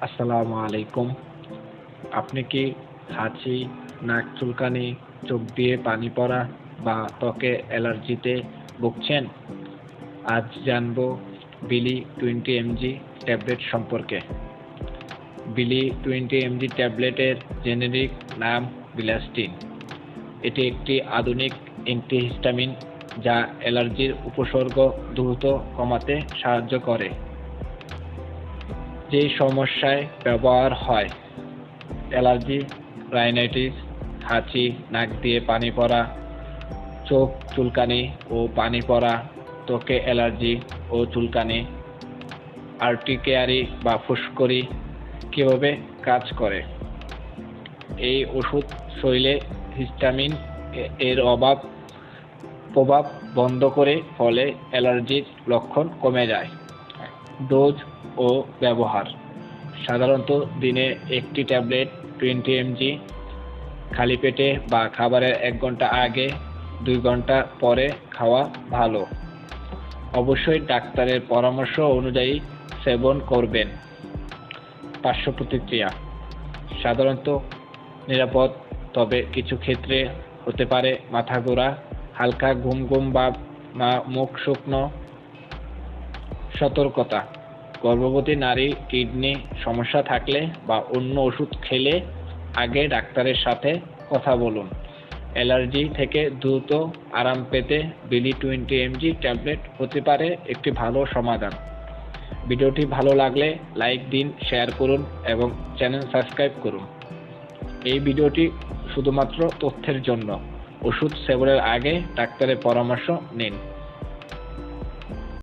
আসসালামু আলাইকুম। আপনি কি হাঁচি নাক চুলকানি, চোখ দিয়ে পানি পড়া বা ত্বকে অ্যালার্জিতে ভুগছেন? আজ জানব বিলি টোয়েন্টি এমজি ট্যাবলেট সম্পর্কে। বিলি টোয়েন্টি এমজি ট্যাবলেটের জেনেরিক নাম বিলাস্টিন। এটি একটি আধুনিক অ্যান্টিহিস্টামিন যা অ্যালার্জির উপসর্গ দ্রুত কমাতে সাহায্য করে। যে সমস্যায় ব্যবহার হয়। অ্যালার্জি, রাইনাইটিস, হাঁচি, নাক দিয়ে পানি পড়া, চোখ চুলকানি ও পানি পড়া, ত্বকে অ্যালার্জি ও চুলকানি, আর্টিকেয়ারি বা ফুসকরি কীভাবে কাজ করে? এই ওষুধ শরীরে হিস্টামিন এর অভাব, প্রভাব বন্ধ করে ফলে অ্যালার্জির লক্ষণ কমে যায়। ডোজ ও ব্যবহার। সাধারণত দিনে একটি ট্যাবলেট টোয়েন্টি এমজি, খালি পেটে বা খাবারের এক ঘণ্টা আগে, দুই ঘণ্টা পরে খাওয়া ভালো। অবশ্যই ডাক্তারের পরামর্শ অনুযায়ী সেবন করবেন। পার্শ্ব প্রতিক্রিয়া। সাধারণত নিরাপদ, তবে কিছু ক্ষেত্রে হতে পারে মাথা ঘোরা হালকা ঘুম ঘুম বা মুখ শুকনো সতর্কতা। গর্ভবতী নারী কিডনি সমস্যা থাকলে বা অন্য ওষুধ খেলে আগে ডাক্তারের সাথে কথা বলুন। অ্যালার্জি থেকে দ্রুত আরাম পেতে বিলি টোয়েন্টি এমজি ট্যাবলেট হতে পারে একটি ভালো সমাধান। ভিডিওটি ভালো লাগলে লাইক দিন, শেয়ার করুন এবং চ্যানেল সাবস্ক্রাইব করুন। এই ভিডিওটি শুধুমাত্র তথ্যের জন্য। ওষুধ সেবনের আগে ডাক্তারের পরামর্শ নিন।